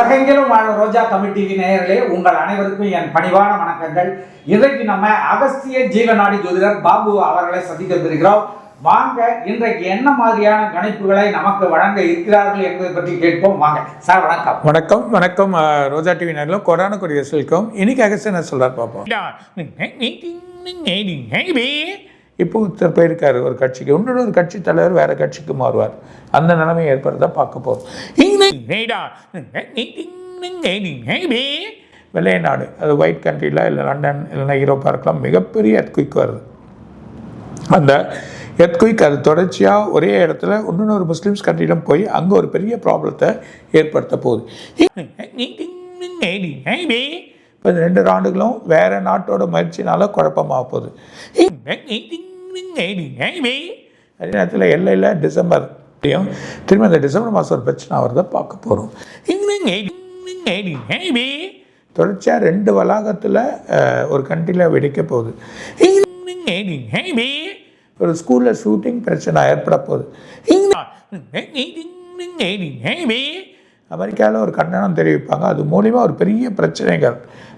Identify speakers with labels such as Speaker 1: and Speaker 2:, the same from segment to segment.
Speaker 1: உலகெங்கிலும் வாழும் ரோஜா தமிழ் டிவி நேயர்களே உங்கள் அனைவருக்கும் என் பணிவான வணக்கங்கள் இன்றைக்கு நம்ம அகஸ்திய ஜீவநாடி ஜோதிடர் பாபு அவர்களை சந்திக்க வந்திருக்கிறோம் வாங்க இன்றைக்கு என்ன மாதிரியான கணிப்புகளை நமக்கு வழங்க இருக்கிறார்கள் என்பதை பற்றி கேட்போம் வாங்க சார் வணக்கம்
Speaker 2: வணக்கம் வணக்கம் ரோஜா டிவி நேரில் கொரோனா கொடிய வெல்கம் இன்னைக்கு அகஸ்ட் என்ன சொல்றார் பார்ப்போம் இப்போ ஒருத்தர் போயிருக்கார் ஒரு கட்சிக்கு. இன்னொரு ஒரு கட்சி தலைவர் வேற கட்சிக்கு மாறுவார். அந்த நிலைமை ஏற்படுறத பார்க்க போகிறோம் வெள்ளை நாடு அது ஒயிட் கண்ட்ரியில் இல்லை லண்டன் இல்லைன்னா யூரோப்பாக இருக்கலாம். மிகப்பெரிய எர்த்குயிக் வருது. அந்த எர்த்குயிக் அது தொடர்ச்சியாக ஒரே இடத்துல இன்னொரு முஸ்லீம்ஸ் கண்ட்ரியிலும் போய் அங்கே ஒரு பெரிய ப்ராப்ளத்தை ஏற்படுத்த போகுது. இப்போ ரெண்டு ஆண்டுகளும் வேறு நாட்டோட முயற்சினால குழப்பமாக போகுது. அதே நேரத்தில் எல்லையில் டிசம்பர் திரும்ப இந்த டிசம்பர் மாதம் ஒரு பிரச்சனை வருதை பார்க்க போகிறோம் தொடர்ச்சியாக ரெண்டு வளாகத்தில் ஒரு கண்ட்ரியில் வெடிக்க போகுது ஒரு ஸ்கூலில் ஷூட்டிங் பிரச்சனை ஏற்பட போகுது அமெரிக்காவில் ஒரு கண்டனம் தெரிவிப்பாங்க அது மூலிமா ஒரு பெரிய பிரச்சனைகள்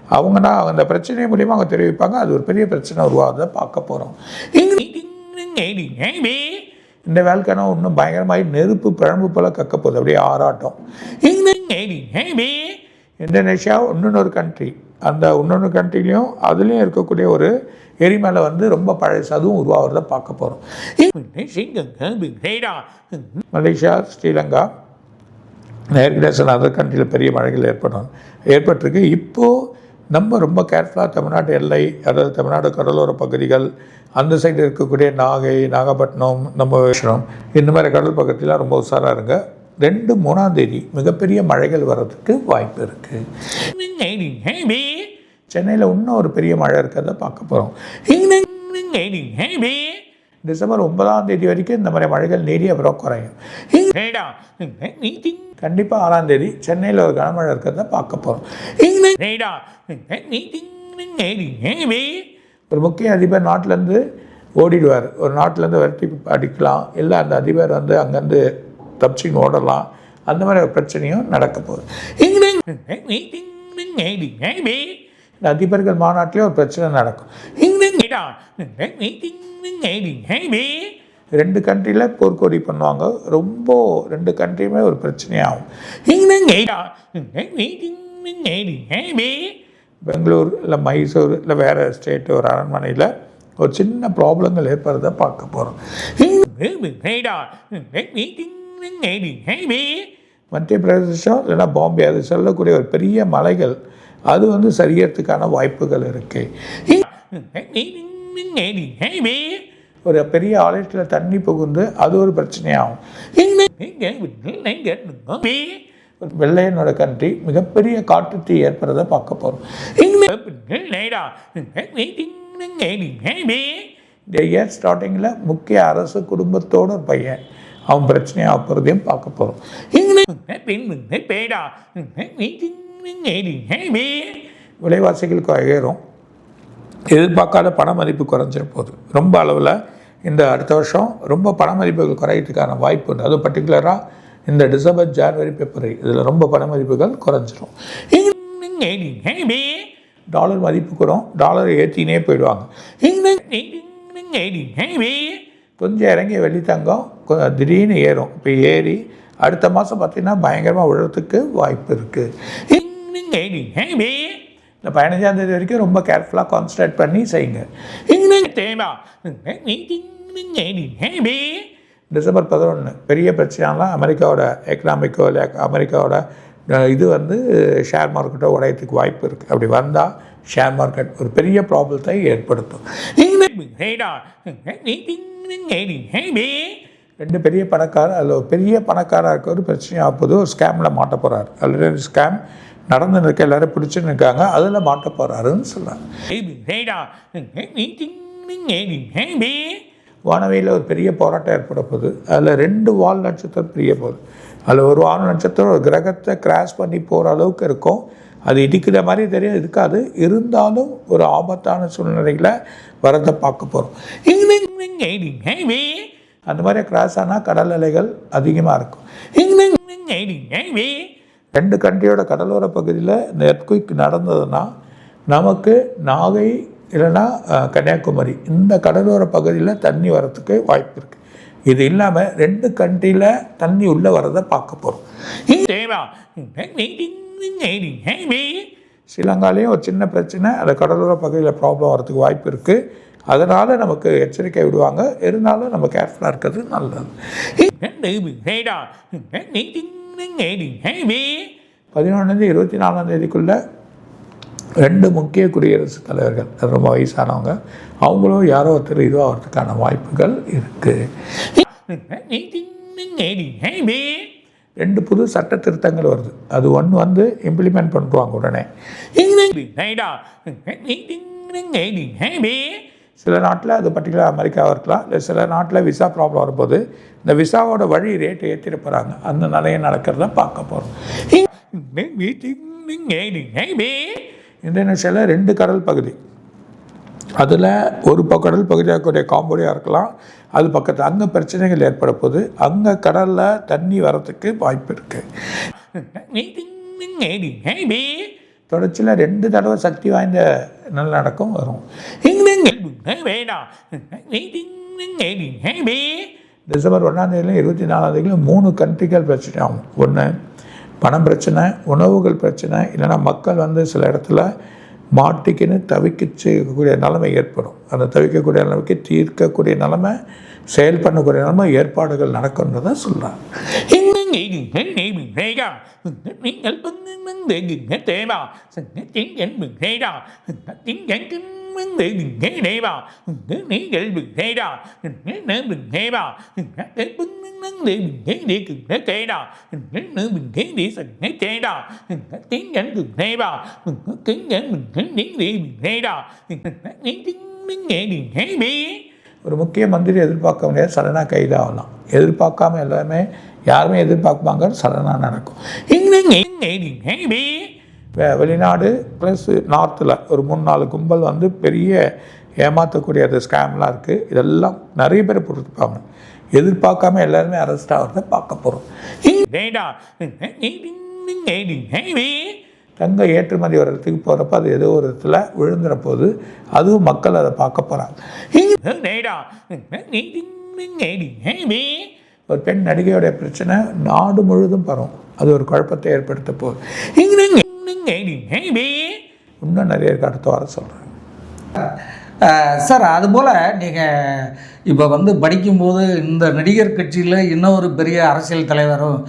Speaker 2: அவங்க தான் அந்த பிரச்சனை மூலியமாக அவங்க தெரிவிப்பாங்க அது ஒரு பெரிய பிரச்சனை உருவாகுதை பார்க்க போகிறோம் இந்த வேலைக்கான இன்னும் பயங்கரமாகி நெருப்பு பிழம்பு போல கக்க போகுது அப்படியே ஆராட்டம் இந்தோனேஷியா இன்னொன்று கண்ட்ரி அந்த இன்னொன்று கண்ட்ரிலையும் அதுலேயும் இருக்கக்கூடிய ஒரு எரிமலை வந்து ரொம்ப பழைய அதுவும் உருவாகிறத பார்க்க போகிறோம் மலேசியா ஸ்ரீலங்கா நேர்கிடேசன் அதர் கண்ட்ரியில் பெரிய மழைகள் ஏற்படும் ஏற்பட்டிருக்கு இப்போது நம்ம ரொம்ப கேர்ஃபுல்லாக தமிழ்நாட்டு எல்லை அதாவது தமிழ்நாடு கடலோர பகுதிகள் அந்த சைடு இருக்கக்கூடிய நாகை நாகப்பட்டினம் நம்ம விஷயம் இந்த மாதிரி கடல் பக்கத்துலாம் ரொம்ப உஷாராக இருங்க. ரெண்டு மூணாம் தேதி மிகப்பெரிய மழைகள் வர்றதுக்கு வாய்ப்பு இருக்குது சென்னையில் இன்னும் ஒரு பெரிய மழை இருக்கிறத பார்க்க போகிறோம் டிசம்பர் ஒன்பதாம் தேதி வரைக்கும் இந்த மாதிரி மழைகள் நீடி அப்புறம் குறையும். கண்டிப்பாக ஆறாம் தேதி சென்னையில் ஒரு கனமழை இருக்கிறத பார்க்க போகிறோம் ஒரு முக்கிய அதிபர் நாட்டிலேருந்து ஓடிடுவார். ஒரு நாட்டிலேருந்து விரட்டி அடிக்கலாம். இல்லை அந்த அதிபர் வந்து அங்கேருந்து தப்பிச்சின்னு ஓடலாம். அந்த மாதிரி ஒரு பிரச்சனையும் நடக்க போகுது. இந்த அதிபர்கள் மாநாட்டிலே ஒரு பிரச்சனை நடக்கும் ரெண்டு கண்ட்ரியில் போர்க்கோடி பண்ணுவாங்க ரொம்ப ரெண்டு கண்ட்ரியுமே ஒரு பிரச்சனையாகும் பெங்களூர் இல்லை மைசூர் இல்லை வேறு ஸ்டேட் ஒரு அரண்மனையில் ஒரு சின்ன ப்ராப்ளங்கள் ஏற்படுறத பார்க்க போகிறோம் மத்திய பிரதேசம் இல்லைன்னா பாம்பே அது சொல்லக்கூடிய ஒரு பெரிய மலைகள் அது வந்து சரியறதுக்கான வாய்ப்புகள் இருக்குது ஒரு பெரிய ஆலயத்தில் தண்ணி புகுந்து அது ஒரு பிரச்சனையாகும். ஒரு வெள்ளையனோட கண்ட்ரி மிகப்பெரிய காட்டு தீ ஏற்படுறத பார்க்க போகிறோம் இந்த இயர் ஸ்டார்டிங்கில் முக்கிய அரசு குடும்பத்தோட ஒரு பையன் அவன் பிரச்சனையாக போகிறதையும் பார்க்க போகிறோம் விலைவாசிகள் ஏறும். எதிர்பார்க்காத பண மதிப்பு குறைஞ்சிட போகுது ரொம்ப அளவில் இந்த அடுத்த வருஷம் ரொம்ப பண மதிப்புகள் குறையிறதுக்கான வாய்ப்பு உண்டு. அதுவும் பர்டிகுலராக இந்த டிசம்பர் ஜான்வரி பிப்ரவரி இதில் ரொம்ப பண மதிப்புகள் குறைஞ்சிரும். டாலர் மதிப்பு குறும் டாலர் ஏற்றினே போயிடுவாங்க. கொஞ்சம் இறங்கி வெள்ளி தங்கம் கொ- திடீர்னு ஏறும். இப்போ ஏறி அடுத்த மாதம் பார்த்திங்கன்னா பயங்கரமாக விழுறதுக்கு வாய்ப்பு இருக்குது இந்த பதினஞ்சாம் தேதி வரைக்கும் ரொம்ப கேர்ஃபுல்லாக கான்சன்ட்ரேட் பண்ணி செய்யுங்க. டிசம்பர் பதினொன்று பெரிய பிரச்சனைலாம் அமெரிக்காவோட எக்கனாமிக்கோ இல்லை அமெரிக்காவோட இது வந்து ஷேர் மார்க்கெட்டோ உடையத்துக்கு வாய்ப்பு இருக்குது அப்படி வந்தால் ஷேர் மார்க்கெட் ஒரு பெரிய ப்ராப்ளத்தை ஏற்படுத்தும். ரெண்டு பெரிய பணக்காரர் அதில் ஒரு பெரிய பணக்காரருக்கு இருக்க ஒரு பிரச்சனையாக போது ஒரு ஸ்கேமில் மாட்ட போகிறார் ஆல்ரெடி ஸ்கேம் நடந்து இருக்க எல்லாரும் பிடிச்சுன்னு இருக்காங்க அதில் மாட்ட போகிறாருன்னு சொல்கிறாங்க வானவியில் ஒரு பெரிய போராட்டம் ஏற்பட போகுது அதில் ரெண்டு வால் நட்சத்திரம் பிரிய போகுது அதில் ஒரு வால் நட்சத்திரம் ஒரு கிரகத்தை கிராஸ் பண்ணி போகிற அளவுக்கு இருக்கும் அது இடிக்கிற மாதிரி தெரியும் இருக்காது இருந்தாலும் ஒரு ஆபத்தான சூழ்நிலைகளை வரதை பார்க்க போகிறோம் அந்த மாதிரி கிராஸ் ஆனால் கடல் அலைகள் அதிகமாக இருக்கும் ரெண்டு கண்ட்ரியோட கடலோர பகுதியில் இந்த எர்த்குயிக் நடந்ததுன்னா நமக்கு நாகை இல்லைன்னா கன்னியாகுமரி இந்த கடலோர பகுதியில் தண்ணி வரத்துக்கு வாய்ப்பு இருக்குது இது இல்லாமல் ரெண்டு கண்ட்ரியில் தண்ணி உள்ளே வரதை பார்க்க போகிறோம் ஸ்ரீலங்காலேயும் ஒரு சின்ன பிரச்சனை அந்த கடலோர பகுதியில் ப்ராப்ளம் வரதுக்கு வாய்ப்பு இருக்குது அதனால் நமக்கு எச்சரிக்கை விடுவாங்க இருந்தாலும் நம்ம கேர்ஃபுல்லாக இருக்கிறது நல்லது பதினொன்றுலேருந்து இருபத்தி நாலாம் தேதிக்குள்ளே ரெண்டு முக்கிய குடியரசுத் தலைவர்கள் ரொம்ப வயசானவங்க அவங்களும் யாரோ ஒருத்தர் இதுவாகிறதுக்கான வாய்ப்புகள் இருக்குது ரெண்டு புது சட்ட திருத்தங்கள் வருது அது ஒன்று வந்து இம்ப்ளிமெண்ட் பண்ணுவாங்க உடனே சில நாட்டில் அது பர்டிகுலர் அமெரிக்காவாக இருக்கலாம் இல்லை சில நாட்டில் விசா ப்ராப்ளம் வரும்போது இந்த விசாவோட வழி ரேட்டு ஏற்றிட போகிறாங்க அந்த நிறைய நடக்கிறத பார்க்க போகிறோம் இந்தோனேஷியாவில் ரெண்டு கடல் பகுதி. அதில் ஒரு கடல் பகுதியாக இருக்கக்கூடிய காம்போடியாக இருக்கலாம். அது பக்கத்தில் அங்கே பிரச்சனைகள் ஏற்பட போது அங்கே கடலில் தண்ணி வரத்துக்கு வாய்ப்பு இருக்குது தொடர்ச்சியில் ரெண்டு தடவை சக்தி வாய்ந்த நல்லடக்கம் வரும். டிசம்பர் ஒன்றாம் தேதியிலும் இருபத்தி நாலாம் தேதியிலும் மூணு கண்ட்ரிகள் பிரச்சனை ஆகும் ஒன்று பணம் பிரச்சனை உணவுகள் பிரச்சனை இல்லைன்னா மக்கள் வந்து சில இடத்துல மாட்டிக்கின்னு தவிக்கக்கூடிய நிலைமை ஏற்படும். அந்த தவிக்கக்கூடிய நிலைமைக்கு தீர்க்கக்கூடிய நிலைமை செயல் பண்ணக்கூடிய நிலைமை ஏற்பாடுகள் நடக்கும்ன்றதை சொல்கிறாங்க ஒரு முக்கிய மந்திரி எதிர்பார்க்க முடியாது சடனாக கைதாகலாம். எதிர்பார்க்காம எல்லாமே யாருமே எதிர்பார்ப்பாங்க சடனாக நடக்கும் வெ- வெளிநாடு ப்ளஸ் நார்த்தில் ஒரு மூணு நாலு கும்பல் வந்து பெரிய ஏமாற்றக்கூடிய அந்த ஸ்கேம்லாம் இருக்குது இதெல்லாம் நிறைய பேர் பொறுத்துப்பாங்க எதிர்பார்க்காம எல்லாருமே அரெஸ்ட் ஆகிறத பார்க்க போகிறோம் தங்க ஏற்றுமதி வர்றதுக்கு போகிறப்ப அது ஏதோ ஒரு இடத்துல விழுந்துற போது அதுவும் மக்கள் அதை பார்க்க போகிறாங்க ஒரு பெண் நடிகையோடைய பிரச்சனை நாடு முழுதும் பரவும். அது ஒரு குழப்பத்தை ஏற்படுத்த போகுது. இன்னும் நிறைய இருக்கு அடுத்த வாரம் சொல்கிறேன்
Speaker 1: சார் அதுபோல் நீங்கள் இப்போ வந்து படிக்கும்போது இந்த நடிகர் கட்சியில் இன்னொரு பெரிய அரசியல் தலைவரும்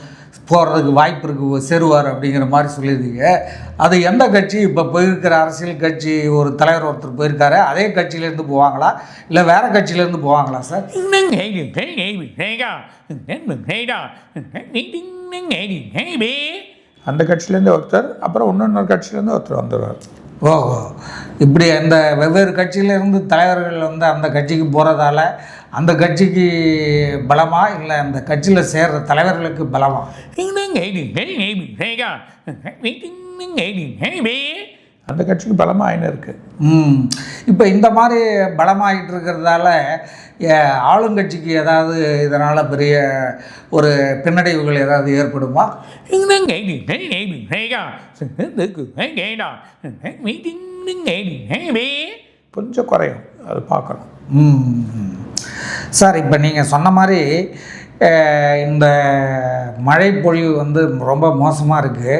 Speaker 1: போகிறதுக்கு வாய்ப்பு இருக்குது சேருவார் அப்படிங்கிற மாதிரி சொல்லியிருந்தீங்க. அது எந்த கட்சி? இப்போ போயிருக்கிற அரசியல் கட்சி ஒரு தலைவர் ஒருத்தர் போயிருக்காரு அதே கட்சியிலேருந்து போவாங்களா? இல்லை வேறு கட்சியிலேருந்து போவாங்களா சார்?
Speaker 2: அந்த கட்சியிலேருந்து ஒருத்தர் அப்புறம் இன்னொன்று கட்சியிலேருந்து ஒருத்தர் வந்துடுவார்.
Speaker 1: ஓஹோ இப்படி அந்த வெவ்வேறு கட்சியிலேருந்து தலைவர்கள் வந்து அந்த கட்சிக்கு போகிறதால அந்த கட்சிக்கு பலமா இல்லை அந்த கட்சியில் சேர்ற தலைவர்களுக்கு பலமா
Speaker 2: அந்த கட்சிக்கு பலமாக ஆயின்னு இருக்குது
Speaker 1: ம். இப்போ இந்த மாதிரி பலமாகிட்டு இருக்கிறதால ஏ, ஆளுங்கட்சிக்கு ஏதாவது இதனால் பெரிய ஒரு பின்னடைவுகள் ஏதாவது ஏற்படுமா?
Speaker 2: கொஞ்சம் குறையும். அது பார்க்கணும்.
Speaker 1: ம். சார் இப்போ நீங்கள் சொன்ன மாதிரி இந்த மழைப்பொழிவு வந்து ரொம்ப மோசமாக இருக்குது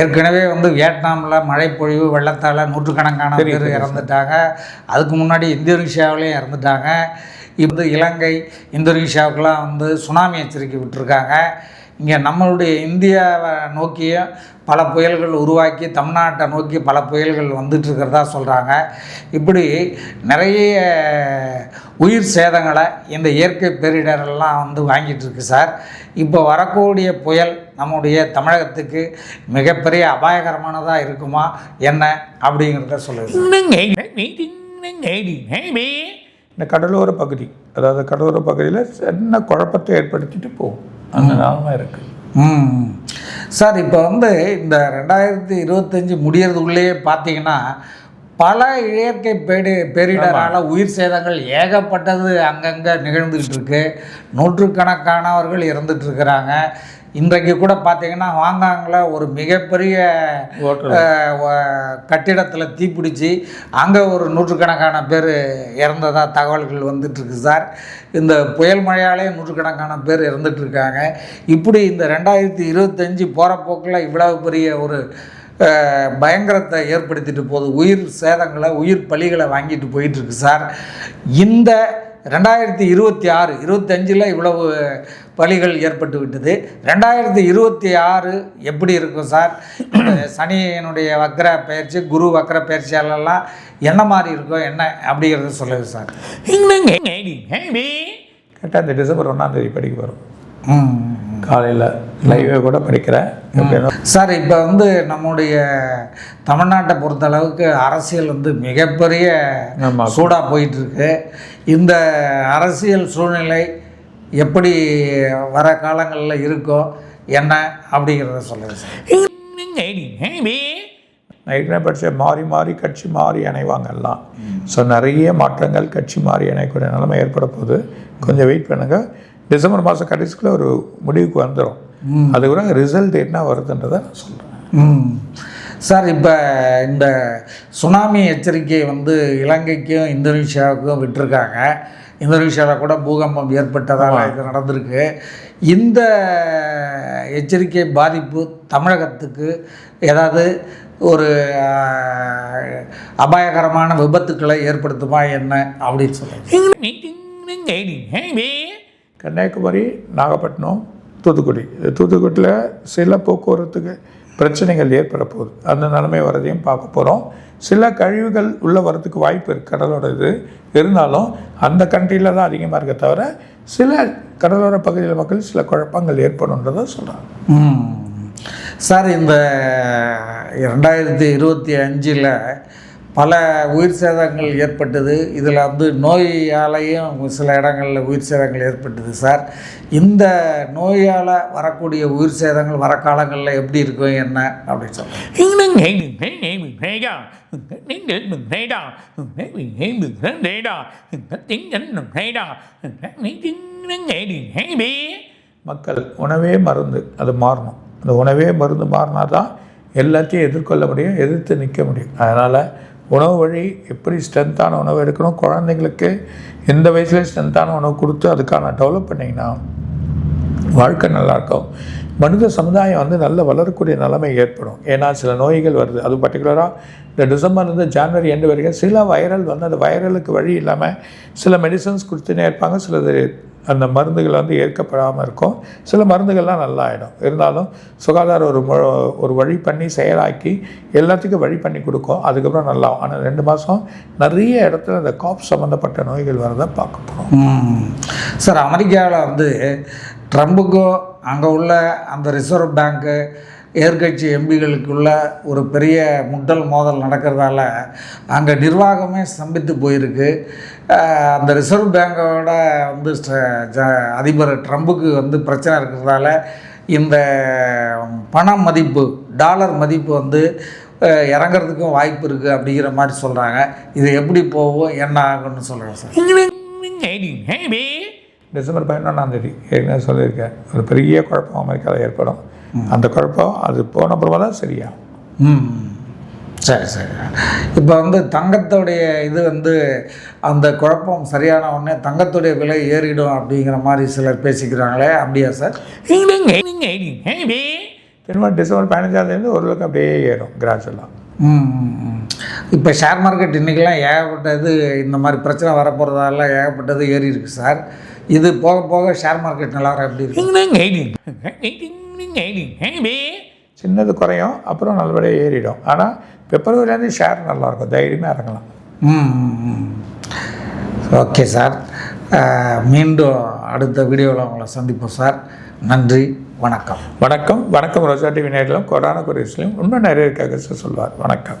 Speaker 1: ஏற்கனவே வந்து வியட்நாமில் மழைப்பொழிவு வெள்ளத்தால் நூற்றுக்கணக்கான பேர் இறந்துட்டாங்க. அதுக்கு முன்னாடி இந்தோனேஷியாவிலையும் இறந்துட்டாங்க. இப்போ இலங்கை இந்தோனேஷியாவுக்கெல்லாம் வந்து சுனாமி எச்சரிக்கை விட்டுருக்காங்க. இங்கே நம்மளுடைய இந்தியாவை நோக்கியும் பல புயல்கள் உருவாக்கி தமிழ்நாட்டை நோக்கி பல புயல்கள் வந்துட்டு இருக்கிறதா சொல்கிறாங்க இப்படி நிறைய உயிர் சேதங்களை இந்த இயற்கை பேரிடரெல்லாம் வந்து வாங்கிட்டு இருக்கு சார் இப்போ வரக்கூடிய புயல் நம்முடைய தமிழகத்துக்கு மிகப்பெரிய அபாயகரமானதாக இருக்குமா என்ன அப்படிங்கிறத சொல்லுங்கள்
Speaker 2: இந்த கடலோர பகுதி அதாவது கடலோர பகுதியில் சின்ன குழப்பத்தை ஏற்படுத்திட்டு போகும் அந்த நிலமை இருக்குது
Speaker 1: ம் சார் இப்போ வந்து இந்த ரெண்டாயிரத்தி இருபத்தஞ்சி முடியறதுக்குள்ளேயே பார்த்தீங்கன்னா பல இயற்கை பேடி பேரிடரால் உயிர் சேதங்கள் ஏகப்பட்டது அங்கங்கே நிகழ்ந்துக்கிட்டு இருக்கு. நூற்றுக்கணக்கானவர்கள் இறந்துட்டு இருக்கிறாங்க. இன்றைக்கு கூட பார்த்தீங்கன்னா ஹாங்காங்கில் ஒரு மிகப்பெரிய கட்டிடத்தில் தீப்பிடிச்சு அங்கே ஒரு நூற்றுக்கணக்கான பேர் இறந்ததா தகவல்கள் வந்துட்டுருக்கு சார். இந்த புயல் மழையாலே நூற்றுக்கணக்கான பேர் இறந்துட்டு இருக்காங்க இப்படி இந்த ரெண்டாயிரத்தி இருபத்தஞ்சி போகிற போக்கில் இவ்வளவு பெரிய ஒரு பயங்கரத்தை ஏற்படுத்திட்டு போகுது. உயிர் சேதங்களை உயிர் பலிகளை வாங்கிட்டு போயிட்டுருக்கு சார். இந்த ரெண்டாயிரத்தி இருபத்தி ஆறு இருபத்தஞ்சில் இவ்வளவு பலிகள் ஏற்பட்டு விட்டது. ரெண்டாயிரத்தி இருபத்தி ஆறு எப்படி இருக்கும் சார்? சனியினுடைய வக்ர பயிற்சி குரு வக்ர பயிற்சியாலெல்லாம் என்ன மாதிரி இருக்கும் என்ன அப்படிங்கிறத சொல்லுங்க சார்.
Speaker 2: கரெக்டாக இந்த டிசம்பர் ஒன்றாம் தேதி படிக்க வரும் காலையில் லைவே கூட படிக்கிறேன்.
Speaker 1: சார் இப்போ வந்து நம்முடைய தமிழ்நாட்டை பொறுத்தளவுக்கு அரசியல் வந்து மிகப்பெரிய. சூடாக போயிட்டுருக்கு இந்த அரசியல் சூழ்நிலை எப்படி வர காலங்களில் இருக்கோ என்ன அப்படிங்கிறத சொல்லுங்கள்
Speaker 2: படித்த மாறி மாறி கட்சி மாறி இணைவாங்க எல்லாம் ஸோ நிறைய மாற்றங்கள் கட்சி மாறி இணையக்கூடிய நிலைமை ஏற்பட போகுது. கொஞ்சம் வெயிட் பண்ணுங்கள் டிசம்பர் மாதம் கடைசிக்குள்ள ஒரு முடிவுக்கு வந்துடும் அது கூட ரிசல்ட் என்ன வருதுன்றதை நான் சொல்கிறேன்
Speaker 1: சார் இப்போ இந்த சுனாமி எச்சரிக்கை வந்து இலங்கைக்கும் இந்தோனேஷியாவுக்கும் விட்டிருக்காங்க. இந்தோனேஷியாவில் கூட பூகம்பம் ஏற்பட்டதால் இது நடந்திருக்கு. இந்த எச்சரிக்கை பாதிப்பு தமிழகத்துக்கு ஏதாவது ஒரு அபாயகரமான விபத்துக்களை ஏற்படுத்துமா என்ன அப்படின்னு சொல்லுங்கள்
Speaker 2: கன்னியாகுமரி நாகப்பட்டினம் தூத்துக்குடி. தூத்துக்குடியில் சில போக்குவரத்துக்கு பிரச்சனைகள் ஏற்பட போகுது அந்த நிலைமை வரதையும் பார்க்க போகிறோம் சில கழிவுகள் உள்ள வரதுக்கு வாய்ப்பு இருக்குது கடலோட இது இருந்தாலும் அந்த கண்ட்ரியில் தான் அதிகமாக இருக்க தவிர சில கடலோர பகுதியில் மக்கள் சில குழப்பங்கள் ஏற்படும்ன்றதை சொல்கிறாங்க
Speaker 1: சார் இந்த ரெண்டாயிரத்தி இருபத்தி அஞ்சில் பல உயிர் சேதங்கள் ஏற்பட்டது. இதில் வந்து நோயாலையும் சில இடங்களில் உயிர் சேதங்கள் ஏற்பட்டது சார். இந்த நோயால் வரக்கூடிய உயிர் சேதங்கள் வர காலங்களில் எப்படி இருக்கும் என்ன அப்படின்னு சொல்லுங்கள்
Speaker 2: மக்கள் உணவே மருந்து அது மாறணும். அந்த உணவே மருந்து மாறினா தான் எல்லாத்தையும் எதிர்கொள்ள முடியும் எதிர்த்து நிற்க முடியும். அதனால் உணவு வழி எப்படி ஸ்ட்ரென்த்தான உணவு எடுக்கணும்? குழந்தைங்களுக்கு எந்த வயசுலேயும் ஸ்ட்ரென்த்தான உணவு கொடுத்து அதுக்கான டெவலப் பண்ணிங்கன்னா வாழ்க்கை நல்லாயிருக்கும் மனித சமுதாயம் வந்து நல்ல வளரக்கூடிய நிலைமை ஏற்படும். ஏன்னா சில நோய்கள் வருது. அது பர்டிகுலராக இந்த டிசம்பர்லேருந்து ஜான்வரி எண்டு வரைக்கும் சில வைரல் வந்து அந்த வைரலுக்கு வழி இல்லாமல் சில மெடிசன்ஸ் கொடுத்துனே இருப்பாங்க. சிலது அந்த மருந்துகள் வந்து ஏற்கப்படாமல் இருக்கும். சில மருந்துகள்லாம் நல்லா ஆகிடும் இருந்தாலும் சுகாதாரம் ஒரு ஒரு வழி பண்ணி செயலாக்கி எல்லாத்துக்கும் வழி பண்ணி கொடுக்கும். அதுக்கப்புறம் நல்லா ஆனால் ரெண்டு மாதம் நிறைய இடத்துல இந்த காப் சம்மந்தப்பட்ட நோய்கள் வரதை பார்க்க போகிறோம்
Speaker 1: சார் அமெரிக்காவில் வந்து ட்ரம்புக்கோ அங்கே உள்ள அந்த ரிசர்வ் பேங்க்கு எதிர்கட்சி எம்பிகளுக்குள்ள ஒரு பெரிய முட்டல் மோதல் நடக்கிறதால அங்கே நிர்வாகமே ஸ்தம்பித்து போயிருக்கு அந்த ரிசர்வ் பேங்கோட வந்து அதிபர் ட்ரம்புக்கு வந்து பிரச்சனை இருக்கிறதால இந்த பண மதிப்பு டாலர் மதிப்பு வந்து இறங்கிறதுக்கும் இறங்குறதுக்கும் வாய்ப்பு இருக்குது அப்படிங்கிற மாதிரி சொல்கிறாங்க இது எப்படி போகும் என்ன ஆகும்னு சொல்கிறேன் சார்
Speaker 2: டிசம்பர் பதினொன்றாம் தேதி ஏற்கனவே சொல்லியிருக்கேன். ஒரு பெரிய குழப்பம் அமெரிக்காவில் ஏற்படும். அந்த குழப்பம் அது போன அப்புறமா தான் சரியாகும்.
Speaker 1: ம். சரி சரி. இப்போ வந்து தங்கத்தோடைய இது வந்து அந்த குழப்பம் சரியான உடனே தங்கத்துடைய விலை ஏறிடும் அப்படிங்கிற மாதிரி சிலர் பேசிக்கிறாங்களே அப்படியா சார்?
Speaker 2: திரும்ப டிசம்பர் பதினஞ்சாம் தேதி ஓரளவுக்கு அப்படியே ஏறும் கிராஜுவலாக.
Speaker 1: இப்போ ஷேர் மார்க்கெட் இன்றைக்கெல்லாம் ஏகப்பட்டது இந்த மாதிரி பிரச்சனை வரப்போகிறதால ஏகப்பட்டது ஏறி இருக்கு சார். இது போக போக ஷேர் மார்க்கெட் நிலவரம் எப்படி இருக்கு?
Speaker 2: சின்னது குறையும் அப்புறம் நல்லபடியாக ஏறிடும். ஆனால் பிப்ரவரிலேருந்து ஷேர் நல்லாயிருக்கும் தைரியமாக இறங்கலாம்.
Speaker 1: ஓகே சார் மீண்டும் அடுத்த வீடியோவில் உங்களை சந்திப்போம் சார் நன்றி வணக்கம்.
Speaker 2: வணக்கம். வணக்கம். ரோஜா டிவி நேரிலும் கொரோனா குறிச்சிலையும் இன்னும் நிறைய இருக்காங்க சார் சொல்வார். வணக்கம்.